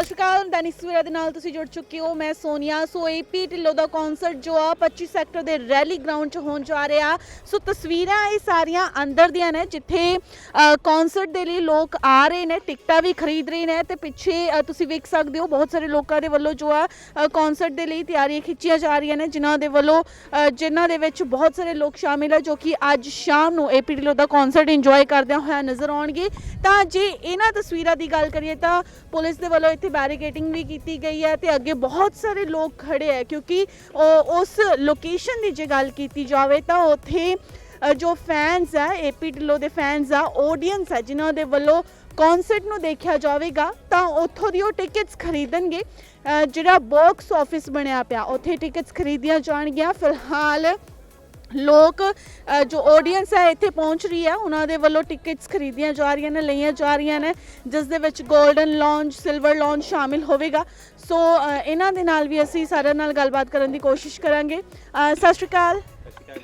ਸਤਿ ਸ਼੍ਰੀ ਅਕਾਲ ਦੈਨਿਕ ਸਵੇਰਾ ਦੇ ਨਾਲ ਤੁਸੀਂ ਜੁੜ ਚੁੱਕੇ ਹੋ, ਮੈਂ ਸੋਨੀਆ। ਸੋ ਏਪੀ ਢਿੱਲੋਂ ਦਾ ਕਨਸਰਟ ਜੋ ਆ 25 ਸੈਕਟਰ ਦੇ ਰੈਲੀ ਗਰਾਊਂਡ 'ਚ ਹੋਣ ਜਾ ਰਿਹਾ। ਸੋ ਤਸਵੀਰਾਂ ਇਹ ਸਾਰੀਆਂ ਅੰਦਰ ਦੀਆਂ ਨੇ, ਜਿੱਥੇ ਕਨਸਰਟ ਦੇ ਲਈ ਲੋਕ ਆ ਰਹੇ ਨੇ, ਟਿਕਟਾਂ ਵੀ ਖਰੀਦ ਰਹੇ ਨੇ ਤੇ ਪਿੱਛੇ ਤੁਸੀਂ ਵੇਖ ਸਕਦੇ ਹੋ, ਬਹੁਤ ਸਾਰੇ ਲੋਕਾਂ ਦੇ ਵੱਲੋਂ ਜੋ ਆ ਕਨਸਰਟ ਦੇ ਲਈ ਤਿਆਰੀਆਂ ਖਿੱਚੀਆਂ ਜਾ ਰਹੀਆਂ ਨੇ, ਜਿਨ੍ਹਾਂ ਦੇ ਵੱਲੋਂ ਜਿਨ੍ਹਾਂ ਦੇ ਵਿੱਚ ਬਹੁਤ ਸਾਰੇ ਲੋਕ ਸ਼ਾਮਿਲ ਆ, ਜੋ ਕਿ ਅੱਜ ਸ਼ਾਮ ਨੂੰ ਏਪੀ ਢਿੱਲੋਂ ਦਾ ਕਨਸਰਟ ਇੰਜੋਏ ਕਰਦਿਆਂ ਹੋਇਆ ਨਜ਼ਰ ਆਉਣਗੇ। ਤਾਂ ਜੇ ਇਹਨਾਂ ਤਸਵੀਰਾਂ ਦੀ ਗੱਲ ਕਰੀਏ ਤਾਂ ਪੁਲਿਸ ਦੇ ਵੱਲੋਂ ਇੱਥੇ ਬੈਰੀਕੇਟਿੰਗ ਵੀ ਕੀਤੀ ਗਈ ਹੈ ਤੇ ਅੱਗੇ ਬਹੁਤ ਸਾਰੇ ਲੋਕ ਖੜੇ ਹੈ ਕਿਉਂਕਿ ਉਹ- ਉਸ ਲੋਕੇਸ਼ਨ ਦੀ ਜੇ ਗੱਲ ਕੀਤੀ ਜਾਵੇ ਤਾਂ ਉੱਥੇ ਅ, ਜੋ ਫੈਨਸ ਹੈ ਏਪੀ ਢਿੱਲੋਂ ਦੇ ਫੈਨਸ ਆ ਆਡੀਅנס ਹੈ ਜਿਨ੍ਹਾਂ ਦੇ ਵੱਲੋਂ ਕਨਸਰਟ ਨੂੰ ਦੇਖਿਆ ਜਾਵੇਗਾ ਤਾਂ ਉੱਥੋਂ ਦੀ ਉਹ ਟਿਕਟਸ ਖਰੀਦਣਗੇ ਅ, ਜਿਹੜਾ ਬਾਕਸ ਆਫਿਸ ਬਣਿਆ ਪਿਆ ਉੱਥੇ ਟਿਕਟਸ ਖਰੀਦੀਆਂ ਜਾਣਗੀਆਂ। ਫਿਲਹਾਲ ਲੋਕ ਅ, ਜੋ ਆਡੀਅנס ਹੈ ਇੱਥੇ ਪਹੁੰਚ ਰਹੀ ਹੈ ਉਹਨਾਂ ਦੇ ਵੱਲੋਂ ਟਿਕਟਸ ਖਰੀਦੀਆਂ ਜਾ ਰਹੀਆਂ ਨੇ ਲਈਆਂ ਜਾ ਰਹੀਆਂ ਨੇ ਜਿਸ ਦੇ ਵਿੱਚ 골ਡਨ ਲੌਂਜ ਸਿਲਵਰ ਲੌਂਜ ਸ਼ਾਮਿਲ ਹੋਵੇਗਾ। ਸੋ ਇਹਨਾਂ ਦੇ ਨਾਲ ਵੀ ਅਸੀਂ ਸਾਰਿਆਂ ਨਾਲ ਗੱਲਬਾਤ ਕਰਨ ਦੀ ਕੋਸ਼ਿਸ਼ ਕਰਾਂਗੇ। ਸਤਿ ਸ਼੍ਰੀ ਅਕਾਲ।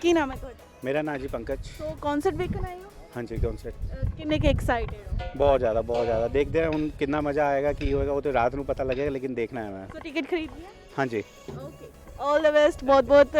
ਕੀ ਨਾਮ ਹੈ ਤੁਹਾਡਾ? ਮੇਰਾ ਨਾਂ ਜੀ ਪੰਕਜ। ਸੋ ਕਨਸਰਟ ਵੇਖਣ ਆਏ ਹੋ? ਹਾਂਜੀ ਕੌਨਸਰਟ ਕਿੰਨੇ ਕਿ ਐਕਸਾਈਟਿਡ ਹੋ? ਬਹੁਤ ਜ਼ਿਆਦਾ ਬਹੁਤ ਜ਼ਿਆਦਾ। ਦੇਖਦੇ ਹਾਂ ਹੁਣ ਕਿੰਨਾ ਮਜ਼ਾ ਆਏਗਾ ਕੀ ਹੋਏਗਾ ਉਹ ਤੇ ਰਾਤ ਨੂੰ ਪਤਾ ਲੱਗੇਗਾ ਲੇਕਿਨ ਦੇਖਣਾ ਹੈ ਮੈਂ। ਸੋ ਟਿਕਟ ਖਰੀਦੀ ਹੈ? ਹਾਂਜੀ। ਓਕੇ ਆਲ ਦ ਬੈਸਟ ਬਹੁਤ ਬਹੁਤ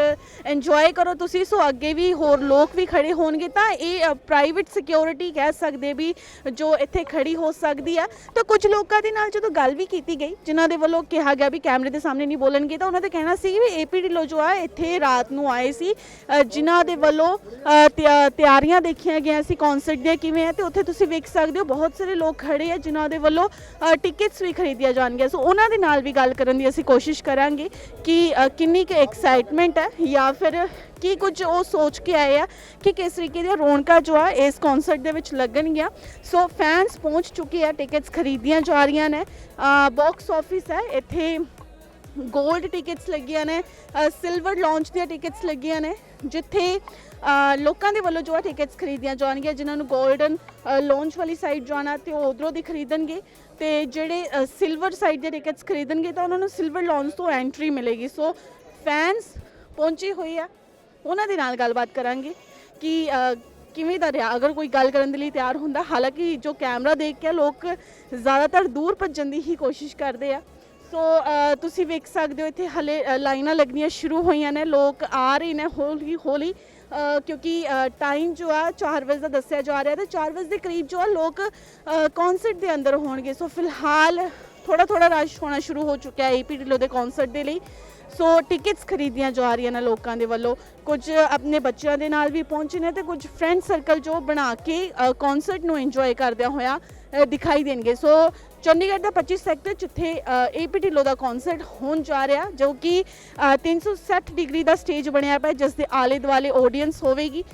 ਇੰਜੋਏ ਕਰੋ ਤੁਸੀਂ। ਸੋ ਅੱਗੇ ਵੀ ਹੋਰ ਲੋਕ ਵੀ ਖੜੇ ਹੋਣਗੇ ਤਾਂ ਇਹ ਪ੍ਰਾਈਵੇਟ ਸਿਕਿਉਰਿਟੀ ਕਹਿ ਸਕਦੇ ਵੀ ਜੋ ਇੱਥੇ ਖੜੀ ਹੋ ਸਕਦੀ ਹੈ ਤਾਂ ਕੁਝ ਲੋਕਾਂ ਦੇ ਨਾਲ ਜਦੋਂ ਗੱਲ ਵੀ ਕੀਤੀ ਗਈ ਜਿਨ੍ਹਾਂ ਦੇ ਵੱਲੋਂ ਕਿਹਾ ਗਿਆ ਵੀ ਕੈਮਰੇ ਦੇ ਸਾਹਮਣੇ ਨਹੀਂ ਬੋਲਣਗੇ ਤਾਂ ਉਹਨਾਂ ਦਾ ਕਹਿਣਾ ਸੀ ਵੀ ਏਪੀ ਢਿੱਲੋਂ ਜੋ ਆ ਇੱਥੇ ਰਾਤ ਨੂੰ ਆਏ ਸੀ। ਅ, ਜਿਨ੍ਹਾਂ ਦੇ ਵੱਲੋਂ ਅ, ਤਿਆ- ਤਿਆਰੀਆਂ ਦੇਖੀਆਂ ਗਈਆਂ ਸੀ ਕਨਸਰਟ ਦੀਆਂ ਕਿਵੇਂ ਹੈ ਤੇ ਉੱਥੇ ਤੁਸੀਂ ਵੇਖ ਸਕਦੇ ਹੋ ਬਹੁਤ ਸਾਰੇ ਲੋਕ ਖੜੇ ਆ ਜਿਨ੍ਹਾਂ ਦੇ ਵੱਲੋਂ ਟਿਕਟਸ ਵੀ ਖਰੀਦੀਆਂ ਜਾਣਗੀਆਂ। ਸੋ ਉਹਨਾਂ ਦੇ ਨਾਲ ਵੀ ਗੱਲ ਕਰਨ ਦੀ ਅਸੀਂ ਕੋਸ਼ਿਸ਼ ਕਰਾਂਗੇ। ਕਿ ਅ, ਕਿੰਨੀ ਕੁ ਐਕਸਾਈਟਮੈਂਟ ਹੈ ਜਾਂ ਫਿਰ ਕੀ ਕੁਝ ਉਹ ਸੋਚ ਕੇ ਆਏ ਆ ਕਿ ਕਿਸ ਤਰੀਕੇ ਦੀਆਂ ਰੌਣਕਾਂ ਜੋ ਆ ਇਸ ਕਨਸਰਟ ਦੇ ਵਿੱਚ ਲੱਗਣਗੀਆਂ। ਸੋ ਫੈਨਸ ਪਹੁੰਚ ਚੁੱਕੇ ਆ ਟਿਕਟਸ ਖਰੀਦੀਆਂ ਜਾ ਰਹੀਆਂ ਨੇ। ਬਾਕਸ ਆਫਿਸ ਹੈ ਇੱਥੇ 골ਡ ਟਿਕਟਸ ਲੱਗੀਆਂ ਨੇ ਸਿਲਵਰ ਲਾਂਚ ਦੀਆਂ ਟਿਕਟਸ ਲੱਗੀਆਂ ਨੇ, ਜਿੱਥੇ ਲੋਕਾਂ ਦੇ ਵੱਲੋਂ ਜੋ ਆ ਟਿਕਟਸ ਖਰੀਦੀਆਂ ਜਾਣਗੀਆਂ, ਜਿਨ੍ਹਾਂ ਨੂੰ 골ਡਨ ਲਾਂਚ ਵਾਲੀ ਸਾਈਡ ਜਾਣਾ ਤੇ ਉਹ ਉਧਰੋਂ ਦੀ ਖਰੀਦਣਗੇ ਤੇ ਜਿਹੜੇ ਸਿਲਵਰ ਸਾਈਡ ਦੇ ਟਿਕਟਸ ਖਰੀਦਣਗੇ ਤਾਂ ਉਹਨਾਂ ਨੂੰ ਸਿਲਵਰ ਲਾਂਚ ਤੋਂ ਐਂਟਰੀ ਮਿਲੇਗੀ। ਸੋ ਫੈਨਸ ਪਹੁੰਚੇ ਹੋਏ ਆ, ਉਹਨਾਂ ਦੇ ਨਾਲ ਗੱਲਬਾਤ ਕਰਾਂਗੇ ਕਿ ਕਿਵੇਂ ਦਾ ਰਿਹਾ। ਅਗਰ ਕੋਈ ਗੱਲ ਕਰਨ ਦੇ ਲਈ ਤਿਆਰ ਹੁੰਦਾ, ਹਾਲਾਂਕਿ ਜੋ ਕੈਮਰਾ ਦੇਖ ਕੇ ਲੋਕ ਜ਼ਿਆਦਾਤਰ ਦੂਰ ਭੱਜਣ ਦੀ ਹੀ ਕੋਸ਼ਿਸ਼ ਕਰਦੇ ਆ। ਸੋ uh, ਤੁਸੀਂ ਵੇਖ ਸਕਦੇ ਹੋ ਇੱਥੇ ਹਲੇ ਲਾਈਨਾਂ ਲੱਗਣੀਆਂ ਸ਼ੁਰੂ ਹੋਈਆਂ ਨੇ, ਲੋਕ ਆ ਰਹੇ ਨੇ ਹੌਲੀ ਹੌਲੀ ਕਿਉਂਕਿ ਟਾਈਮ ਜੋ ਆ 4 ਵਜੇ ਦਾ ਦੱਸਿਆ ਜਾ ਰਿਹਾ ਤੇ 4 ਵਜੇ ਦੇ ਕਰੀਬ ਜੋ ਆ ਲੋਕ ਕਨਸਰਟ ਦੇ ਅੰਦਰ ਹੋਣਗੇ। ਸੋ ਫਿਲਹਾਲ ਥੋੜਾ ਥੋੜਾ ਰਸ਼ ਹੋਣਾ ਸ਼ੁਰੂ ਹੋ ਚੁੱਕਿਆ ਹੈ ਏਪੀ ਢਿੱਲੋਂ ਦੇ ਕਨਸਰਟ ਦੇ ਲਈ। ਸੋ ਟਿਕਟਸ ਖਰੀਦੀਆਂ ਜਾ ਰਹੀਆਂ ਨੇ ਲੋਕਾਂ ਦੇ ਵੱਲੋਂ। ਕੁਝ ਆਪਣੇ ਬੱਚਿਆਂ ਦੇ ਨਾਲ ਵੀ ਪਹੁੰਚੇ ਨੇ ਤੇ ਕੁਝ ਫਰੈਂਡ ਸਰਕਲ ਜੋ ਬਣਾ ਕੇ ਕਨਸਰਟ ਨੂੰ ਇੰਜੋਏ ਕਰਦਿਆਂ ਹੋਇਆ ਦਿਖਾਈ ਦੇਣਗੇ। ਸੋ ਚੰਡੀਗੜ੍ਹ ਦਾ 25 ਸੈਕਟਰ ਜਿੱਥੇ ਏਪੀ ਢਿੱਲੋਂ ਦਾ ਕਨਸਰਟ ਹੋਣ ਜਾ ਰਿਹਾ ਜੋ ਕਿ ਅ, 360 ਡਿਗਰੀ ਦਾ ਸਟੇਜ ਬਣਿਆ ਪਿਆ ਜਿਸ ਦੇ ਆਲੇ ਦੁਆਲੇ ਆਡੀਅנס ਹੋਵੇਗੀ।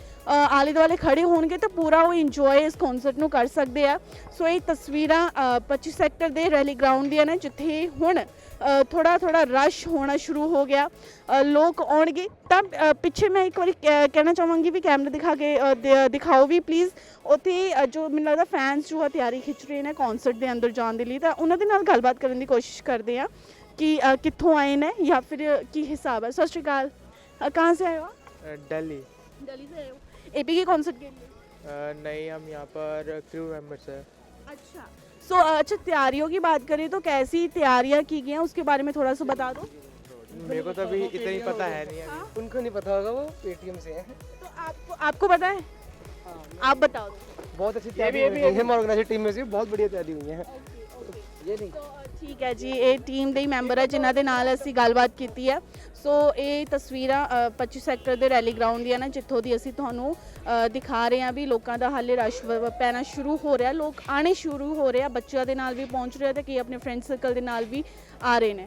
ਆਲੇ ਦੁਆਲੇ ਖੜੇ ਹੋਣਗੇ ਤਾਂ ਪੂਰਾ ਉਹ ਇੰਜੋਏ ਇਸ ਕਨਸਰਟ ਨੂੰ ਕਰ ਸਕਦੇ ਆ। ਸੋ ਇਹ ਤਸਵੀਰਾਂ ਅ, 25 ਸੈਕਟਰ ਦੇ ਰੈਲੀ ਗਰਾਊਂਡ ਦੀਆਂ ਨੇ ਜਿੱਥੇ ਹੁਣ ਥੋੜਾ ਥੋੜਾ ਰਸ਼ ਹੋਣਾ ਸ਼ੁਰੂ ਹੋ ਗਿਆ ਅ, ਲੋਕ ਆਉਣਗੇ ਤਾਂ ਅ, ਪਿੱਛੇ ਮੈਂ ਇੱਕ ਵਾਰੀ ਕਹਿ- ਕਹਿਣਾ ਚਾਹਾਂਗੀ ਵੀ ਕੈਮਰਾ ਦਿਖਾ ਕੇ ਅ, ਦ- ਦਿਖਾਓ ਵੀ ਪਲੀਜ਼ ਉੱਥੇ ਅ, ਜੋ ਮੈਨੂੰ ਲੱਗਦਾ ਫੈਨਸ ਜੋ ਆ ਤਿਆਰੀ ਖਿੱਚ ਰਹੇ ਨੇ ਕਨਸਰਟ ਦੇ ਅੰਦਰ ਜਾਣ ਦੇ ਲਈ ਤਾਂ ਉਹਨਾਂ ਦੇ ਨਾਲ ਗੱਲਬਾਤ ਕਰਨ ਦੀ ਕੋਸ਼ਿਸ਼ ਕਰਦੇ ਆ ਕਿ ਅ, ਕਿੱਥੋਂ ਆਏ ਨੇ ਜਾਂ ਫਿਰ ਕੀ ਹਿਸਾਬ ਹੈ ਸਤਿ ਸ਼੍ਰੀ ਅਕਾਲ ਅ, कहाँ से आए हो आप दिल्ली दिल्ली से आए हो एपी के कॉन्सर्ट के लिए नहीं हम यहाँ पर क्रू मेंबर्स हैं अच्छा सो अच्छा तैयारियों की बात करें तो कैसी तैयारियाँ की गई हैं? उसके बारे में थोड़ा सा बता दो। मेरे को तो अभी इतना ही पता है नहीं अभी उनको नहीं पता होगा वो पेटीएम से है। तो आपको आपको पता है? आप बताओ। बहुत अच्छी तैयारी हुई है टीम में से बहुत बढ़िया तैयारी हुई है। ਠੀਕ ਹੈ ਜੀ ਇਹ ਟੀਮ ਦੇ ਹੀ ਮੈਂਬਰ ਹੈ ਜਿਨ੍ਹਾਂ ਦੇ ਨਾਲ ਅਸੀਂ ਗੱਲਬਾਤ ਕੀਤੀ ਹੈ। ਸੋ ਇਹ ਤਸਵੀਰਾਂ ਅ, 25 ਸੈਕਟਰ ਦੇ ਰੈਲੀ ਗਰਾਊਂਡ ਦੀਆਂ ਨੇ ਜਿੱਥੋਂ ਦੀ ਅਸੀਂ ਤੁਹਾਨੂੰ ਦਿਖਾ ਰਹੇ ਹਾਂ ਵੀ ਲੋਕਾਂ ਦਾ ਹਾਲੇ ਰਸ਼ ਪੈਣਾ ਸ਼ੁਰੂ ਹੋ ਰਿਹਾ। ਲੋਕ ਆਣੇ ਸ਼ੁਰੂ ਹੋ ਰਹੇ ਆ ਬੱਚਿਆਂ ਦੇ ਨਾਲ ਵੀ ਪਹੁੰਚ ਰਿਹਾ ਆ ਤੇ ਕਈ ਆਪਣੇ ਫਰੈਂਡ ਸਰਕਲ ਦੇ ਨਾਲ ਵੀ ਆ ਰਹੇ ਨੇ।